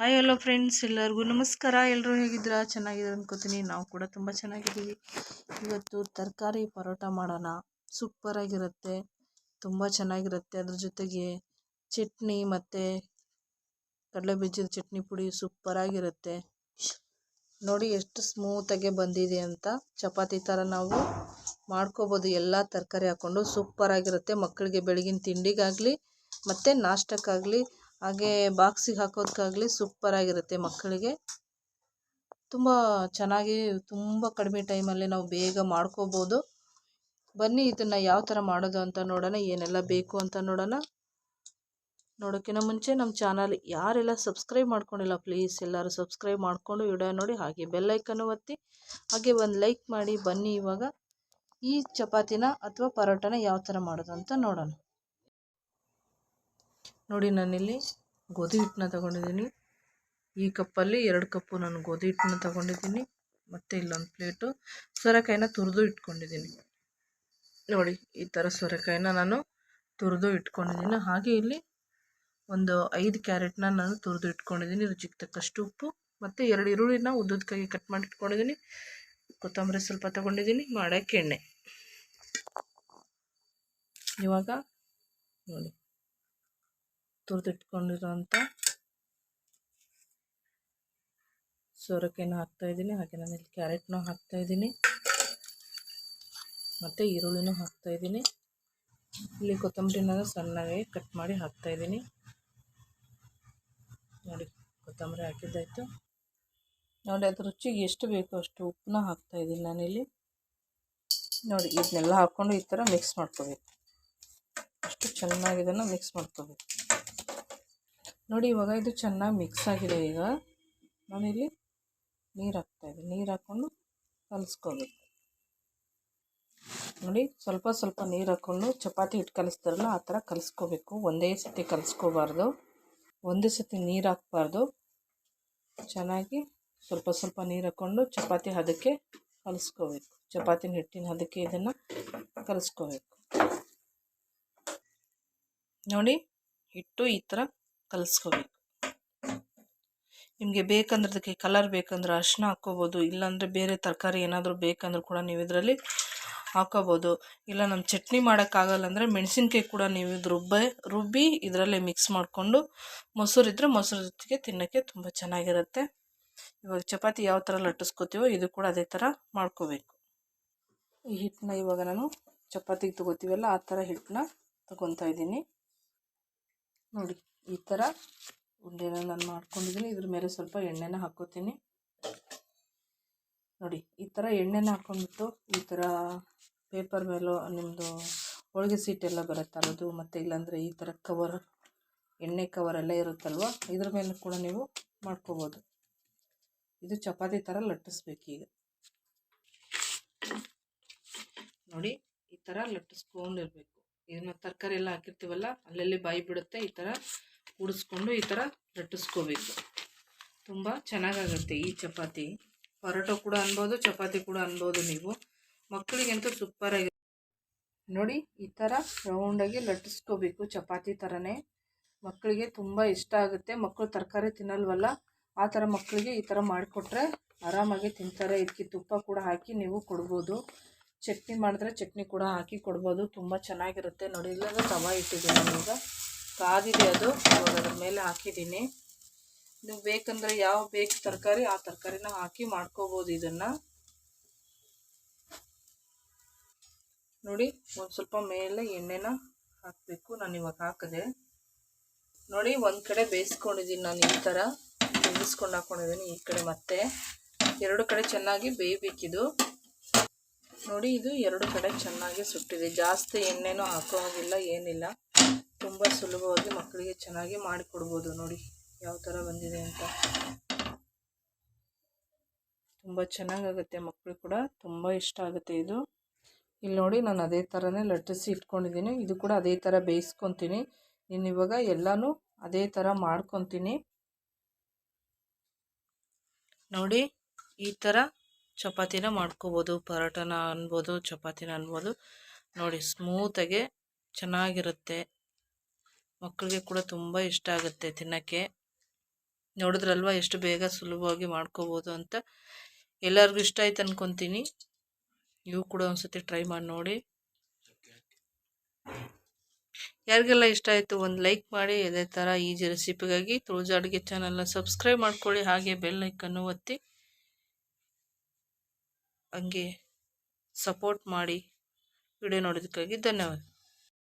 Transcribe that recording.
Hi hello friends ಎಲ್ಲರಿಗೂ ನಮಸ್ಕಾರ. ಎಲ್ಲರೂ ಹೇಗಿದ್ದೀರಾ? ಚೆನ್ನಾಗಿದ್ದೀರಾ ಅನ್ಕೋತೀನಿ. ನಾವು ಕೂಡ ತುಂಬ ಚೆನ್ನಾಗಿದ್ದೀವಿ. ಇವತ್ತು ತರಕಾರಿ ಪರೋಟ ಮಾಡೋಣ. ಸೂಪರಾಗಿರುತ್ತೆ ತುಂಬ ಚೆನ್ನಾಗಿರುತ್ತೆ. ಅದ್ರ ಜೊತೆಗೆ ಚಟ್ನಿ ಮತ್ತು ಕಡಲೆ ಬೀಜದ ಚಟ್ನಿ ಪುಡಿ ಸೂಪರಾಗಿರುತ್ತೆ ನೋಡಿ ಎಷ್ಟು ಸ್ಮೂತಾಗೆ ಬಂದಿದೆ ಅಂತ. ಚಪಾತಿ ಥರ ನಾವು ಮಾಡ್ಕೋಬೋದು. ಎಲ್ಲ ತರಕಾರಿ ಹಾಕ್ಕೊಂಡು ಸೂಪರಾಗಿರುತ್ತೆ ಮಕ್ಕಳಿಗೆ ಬೆಳಗಿನ ತಿಂಡಿಗಾಗಲಿ ಮತ್ತು ನಾಷ್ಟಕ್ಕಾಗಲಿ ಹಾಗೆ ಬಾಕ್ಸಿಗೆ ಹಾಕೋದಕ್ಕಾಗಲಿ ಸೂಪರಾಗಿರುತ್ತೆ ಮಕ್ಕಳಿಗೆ. ತುಂಬ ಚೆನ್ನಾಗಿ, ತುಂಬ ಕಡಿಮೆ ಟೈಮಲ್ಲಿ ನಾವು ಬೇಗ ಮಾಡ್ಕೋಬೋದು. ಬನ್ನಿ ಇದನ್ನು ಯಾವ ಥರ ಮಾಡೋದು ಅಂತ ನೋಡೋಣ, ಏನೆಲ್ಲ ಬೇಕು ಅಂತ ನೋಡೋಣ. ನೋಡೋಕ್ಕಿಂತ ಮುಂಚೆ ನಮ್ಮ ಚಾನಲ್ ಯಾರೆಲ್ಲ ಸಬ್ಸ್ಕ್ರೈಬ್ ಮಾಡ್ಕೊಂಡಿಲ್ಲ, ಪ್ಲೀಸ್ ಎಲ್ಲರೂ ಸಬ್ಸ್ಕ್ರೈಬ್ ಮಾಡಿಕೊಂಡು ವಿಡಿಯೋ ನೋಡಿ, ಹಾಗೆ ಬೆಲ್ಲೈಕನ್ನು ಒತ್ತಿ, ಹಾಗೆ ಒಂದು ಲೈಕ್ ಮಾಡಿ, ಬನ್ನಿ ಇವಾಗ ಈ ಚಪಾತಿನ ಅಥವಾ ಪರೋಟನ ಯಾವ ಥರ ಮಾಡೋದು ಅಂತ ನೋಡೋಣ. ನೋಡಿ ನಾನಿಲ್ಲಿ ಗೋಧಿ ಹಿಟ್ಟನ್ನ ತಗೊಂಡಿದ್ದೀನಿ. ಈ ಕಪ್ಪಲ್ಲಿ ಎರಡು ಕಪ್ಪು ನಾನು ಗೋಧಿ ಹಿಟ್ಟನ್ನ ತಗೊಂಡಿದ್ದೀನಿ. ಮತ್ತು ಇಲ್ಲೊಂದು ಪ್ಲೇಟು ಸೋರೆಕಾಯಿನ ತುರಿದು ಇಟ್ಕೊಂಡಿದ್ದೀನಿ. ನೋಡಿ, ಈ ಥರ ಸೋರೆಕಾಯಿನ ನಾನು ತುರಿದು ಇಟ್ಕೊಂಡಿದ್ದೀನಿ. ಹಾಗೆ ಇಲ್ಲಿ ಒಂದು ಐದು ಕ್ಯಾರೆಟ್ನ ನಾನು ತುರಿದು ಇಟ್ಕೊಂಡಿದ್ದೀನಿ. ರುಚಿಗೆ ತಕ್ಕಷ್ಟು ಉಪ್ಪು, ಮತ್ತು ಎರಡು ಈರುಳ್ಳಿನ ಉದ್ದದಕ್ಕಾಗಿ ಕಟ್ ಮಾಡಿ ಇಟ್ಕೊಂಡಿದ್ದೀನಿ. ಕೊತ್ತಂಬರಿ ಸ್ವಲ್ಪ ತಗೊಂಡಿದ್ದೀನಿ, ಮಾಡೋಕ್ಕೆ ಎಣ್ಣೆ. ಇವಾಗ ನೋಡಿ. ತುರಿದಿಟ್ಕೊಂಡಿರೋಂಥ ಸೋರೆಕಾಯಿನ ಹಾಕ್ತಾಯಿದ್ದೀನಿ ಹಾಗೆ ನಾನು ಇಲ್ಲಿ ಕ್ಯಾರೆಟ್ನೂ ಹಾಕ್ತಾಯಿದ್ದೀನಿ ಮತ್ತು ಈರುಳ್ಳಿನೂ ಹಾಕ್ತಾಯಿದ್ದೀನಿ ಇಲ್ಲಿ ಕೊತ್ತಂಬರಿನ ಸಣ್ಣಗೆ ಕಟ್ ಮಾಡಿ ಹಾಕ್ತಾಯಿದ್ದೀನಿ ನೋಡಿ, ಕೊತ್ತಂಬರಿ ಹಾಕಿದ್ದಾಯಿತು. ನೋಡಿ, ಅದ್ರ ರುಚಿಗೆ ಎಷ್ಟು ಬೇಕೋ ಅಷ್ಟು ಉಪ್ಪನ್ನ ಹಾಕ್ತಾಯಿದ್ದೀನಿ ನಾನಿಲ್ಲಿ ನೋಡಿ, ಇದನ್ನೆಲ್ಲ ಹಾಕ್ಕೊಂಡು ಈ ಥರ ಮಿಕ್ಸ್ ಮಾಡ್ಕೋಬೇಕು. ಅಷ್ಟು ಚೆನ್ನಾಗಿ ಇದನ್ನು ಮಿಕ್ಸ್ ಮಾಡ್ಕೋಬೇಕು. ನೋಡಿ, ಇವಾಗ ಇದು ಚೆನ್ನಾಗಿ ಮಿಕ್ಸ್ ಆಗಿದೆ ಈಗ. ನಾನಿಲ್ಲಿ ನೀರು ಹಾಕ್ತಾಯಿದ್ದೀನಿ ನೀರು ಹಾಕ್ಕೊಂಡು ಕಲಿಸ್ಕೋಬೇಕು. ನೋಡಿ, ಸ್ವಲ್ಪ ಸ್ವಲ್ಪ ನೀರು ಹಾಕ್ಕೊಂಡು ಚಪಾತಿ ಹಿಟ್ಟು ಕಲಿಸ್ತಾರಲ್ಲ, ಆ ಥರ ಕಲಿಸ್ಕೋಬೇಕು. ಒಂದೇ ಸತಿ ಕಲಿಸ್ಕೋಬಾರ್ದು. ಒಂದೇ ಸತಿ ನೀರು ಹಾಕ್ಬಾರ್ದು. ಚೆನ್ನಾಗಿ ಸ್ವಲ್ಪ ಸ್ವಲ್ಪ ನೀರು ಹಾಕ್ಕೊಂಡು ಚಪಾತಿ ಹದಕ್ಕೆ ಕಲಿಸ್ಕೋಬೇಕು. ಚಪಾತಿನ ಹಿಟ್ಟಿನ ಹದಕ್ಕೆ ಇದನ್ನು ಕಲಿಸ್ಕೋಬೇಕು. ನೋಡಿ, ಹಿಟ್ಟು ಈ ಥರ ಕಲಿಸ್ಕೋಬೇಕು. ನಿಮಗೆ ಬೇಕಂದ್ರೆ ಅದಕ್ಕೆ ಕಲರ್ ಬೇಕಂದ್ರೆ ಅರಿಶಿನ ಹಾಕ್ಕೋಬೋದು, ಇಲ್ಲಾಂದರೆ ಬೇರೆ ತರಕಾರಿ ಏನಾದರೂ ಬೇಕಂದ್ರೂ ಕೂಡ ನೀವು ಇದರಲ್ಲಿ ಹಾಕೋಬೋದು ಇಲ್ಲ ನಮ್ಮ ಚಟ್ನಿ ಮಾಡೋಕ್ಕಾಗಲ್ಲ ಅಂದರೆ ಮೆಣಸಿನ್ಕಾಯಿ ಕೂಡ ನೀವು ಇದು ರುಬ್ಬೆ, ರುಬ್ಬಿ ಇದರಲ್ಲೇ ಮಿಕ್ಸ್ ಮಾಡಿಕೊಂಡು ಮೊಸರು ಇದ್ದರೆ ಮೊಸರು ಜೊತೆಗೆ ತಿನ್ನೋಕ್ಕೆ ತುಂಬ ಚೆನ್ನಾಗಿರುತ್ತೆ. ಇವಾಗ ಚಪಾತಿ ಯಾವ ಥರ ಲಟ್ಟಿಸ್ಕೋತೀವೋ ಇದು ಕೂಡ ಅದೇ ಥರ ಮಾಡ್ಕೋಬೇಕು. ಈ ಹಿಟ್ಟನ್ನ ಇವಾಗ ನಾನು ಚಪಾತಿಗೆ ತಗೋತೀವಲ್ಲ ಆ ಥರ ಹಿಟ್ಟನ್ನ ತಗೊತಾ ಇದ್ದೀನಿ. ನೋಡಿ. ಈ ಥರ ಉಂಡೆನ ನಾನು ಮಾಡ್ಕೊಂಡಿದ್ದೀನಿ ಇದ್ರ ಮೇಲೆ ಸ್ವಲ್ಪ ಎಣ್ಣೆನ ಹಾಕೋತೀನಿ. ನೋಡಿ, ಈ ಥರ ಎಣ್ಣೆನ ಹಾಕ್ಕೊಂಡ್ಬಿಟ್ಟು ಈ ಥರ ಪೇಪರ್ ಮೇಲೋ ನಿಮ್ಮದು ಹೋಳಿಗೆ ಸೀಟೆಲ್ಲ ಬರುತ್ತಲ್ಲ ಅದು? ಮತ್ತು ಇಲ್ಲಾಂದರೆ ಈ ಥರ ಕವರ್ ಎಣ್ಣೆ ಕವರೆಲ್ಲ ಇರುತ್ತಲ್ವ? ಇದ್ರ ಮೇಲೆ ಕೂಡ ನೀವು ಮಾಡ್ಕೋಬೋದು. ಇದು ಚಪಾತಿ ಥರ ಲಟ್ಟಿಸ್ಬೇಕು ಈಗ. ನೋಡಿ, ಈ ಥರ ಲಟ್ಟಿಸ್ಕೊಂಡಿರ್ಬೇಕು. ಇದನ್ನ ತರಕಾರಿ ಎಲ್ಲ ಹಾಕಿರ್ತೀವಲ್ಲ, ಅಲ್ಲಲ್ಲಿ ಬಾಯಿ ಬಿಡುತ್ತೆ, ಈ ಥರ ಉಡಿಸ್ಕೊಂಡು ಈ ಥರ ಲಟ್ಟಿಸ್ಕೋಬೇಕು. ತುಂಬ ಚೆನ್ನಾಗಾಗುತ್ತೆ ಈ ಚಪಾತಿ. ಪರೋಟ ಕೂಡ ಅನ್ಬೋದು, ಚಪಾತಿ ಕೂಡ ಅನ್ಬೋದು ನೀವು. ಮಕ್ಕಳಿಗಂತೂ ಸೂಪರಾಗಿ ನೋಡಿ, ಈ ಥರ ರೌಂಡಾಗಿ ಲಟ್ಟಿಸ್ಕೋಬೇಕು ಚಪಾತಿ ಥರನೇ ಮಕ್ಕಳಿಗೆ ತುಂಬ ಇಷ್ಟ ಆಗುತ್ತೆ. ಮಕ್ಕಳು ತರಕಾರಿ ತಿನ್ನಲ್ವಲ್ಲ, ಆ ಥರ ಮಕ್ಕಳಿಗೆ ಈ ಥರ ಮಾಡಿಕೊಟ್ರೆ ಆರಾಮಾಗಿ ತಿಂತಾರೆ. ಇದಕ್ಕೆ ತುಪ್ಪ ಕೂಡ ಹಾಕಿ ನೀವು ಕೊಡ್ಬೋದು. ಚಟ್ನಿ ಮಾಡಿದ್ರೆ ಚಟ್ನಿ ಕೂಡ ಹಾಕಿ ಕೊಡ್ಬೋದು. ತುಂಬ ಚೆನ್ನಾಗಿರುತ್ತೆ. ನೋಡಿ ಇಲ್ಲ ತವ ಇಟ್ಟಿದ್ದೀನಿ ಈಗ. ಕಾದಿದೆ ಅದು. ಇವಾಗ ಅದ್ರ ಮೇಲೆ ಹಾಕಿದ್ದೀನಿ. ನೀವು ಬೇಕಂದರೆ ಯಾವ ಬೇಕು ತರಕಾರಿ, ಆ ತರಕಾರಿನ ಹಾಕಿ ಮಾಡ್ಕೋಬೋದು ಇದನ್ನು. ನೋಡಿ, ಒಂದು ಸ್ವಲ್ಪ ಮೇಲೆ ಎಣ್ಣೆನ ಹಾಕಬೇಕು. ನಾನು ಇವಾಗ ಹಾಕಿದೆ. ನೋಡಿ, ಒಂದು ಕಡೆ ಬೇಯಿಸ್ಕೊಂಡಿದ್ದೀನಿ ನಾನು ಈ ಥರ ಬೇಯಿಸ್ಕೊಂಡು ಹಾಕ್ಕೊಂಡಿದ್ದೀನಿ ಈ ಕಡೆ ಮತ್ತೆ. ಎರಡು ಕಡೆ ಚೆನ್ನಾಗಿ ಬೇಯಬೇಕಿದು. ನೋಡಿ ಇದು ಎರಡು ಕಡೆ ಚೆನ್ನಾಗಿ ಸುಟ್ಟಿದೆ. ಜಾಸ್ತಿ ಎಣ್ಣೆನೂ ಹಾಕೋ ಹಾಗಿಲ್ಲ ಏನಿಲ್ಲ. ತುಂಬ ಸುಲಭವಾಗಿ ಮಕ್ಕಳಿಗೆ ಚೆನ್ನಾಗಿ ಮಾಡಿಕೊಡ್ಬೋದು ನೋಡಿ ಯಾವ ಥರ ಬಂದಿದೆ ಅಂತ. ತುಂಬ ಚೆನ್ನಾಗಾಗುತ್ತೆ ಮಕ್ಕಳು ಕೂಡ ತುಂಬ ಇಷ್ಟ ಆಗುತ್ತೆ ಇದು. ಇಲ್ಲಿ ನೋಡಿ ನಾನು ಅದೇ ಥರನೇ ಲಟ್ಟಿಸಿ ಇಟ್ಕೊಂಡಿದ್ದೀನಿ. ಇದು ಕೂಡ ಅದೇ ಥರ ಬೇಯಿಸ್ಕೊತೀನಿ. ಇನ್ನು ಇವಾಗ ಎಲ್ಲನೂ ಅದೇ ಥರ ಮಾಡ್ಕೊತೀನಿ. ನೋಡಿ ಈ ಥರ ಚಪಾತಿನ ಮಾಡ್ಕೋಬೋದು, ಪರೋಟನ ಅನ್ಬೋದು, ಚಪಾತಿನ ಅನ್ಬೋದು. ನೋಡಿ ಸ್ಮೂತಾಗೆ ಚೆನ್ನಾಗಿರುತ್ತೆ. ಮಕ್ಕಳಿಗೆ ಕೂಡ ತುಂಬ ಇಷ್ಟ ಆಗುತ್ತೆ ತಿನ್ನೋಕ್ಕೆ. ನೋಡಿದ್ರಲ್ವ ಎಷ್ಟು ಬೇಗ ಸುಲಭವಾಗಿ ಮಾಡ್ಕೋಬೋದು ಅಂತ. ಎಲ್ಲರಿಗೂ ಇಷ್ಟ ಆಯ್ತು ಅನ್ಕೊತೀನಿ. ನೀವು ಕೂಡ ಒಂದ್ಸತಿ ಟ್ರೈ ಮಾಡಿ ನೋಡಿ. ಯಾರಿಗೆಲ್ಲ ಇಷ್ಟ ಆಯಿತು ಒಂದು ಲೈಕ್ ಮಾಡಿ, ಇದೇ ಥರ ಈಜಿ ರೆಸಿಪಿಗಾಗಿ ತುಳಜಾ ಅಡುಗೆ ಚಾನಲ್ನ ಸಬ್ಸ್ಕ್ರೈಬ್ ಮಾಡ್ಕೊಳ್ಳಿ. ಹಾಗೆ ಬೆಲ್ ಲೈಕನ್ನು ಒತ್ತಿ. ಹಂಗೆ ಸಪೋರ್ಟ್ ಮಾಡಿ ವಿಡಿಯೋ ನೋಡೋದಕ್ಕಾಗಿ ಧನ್ಯವಾದ.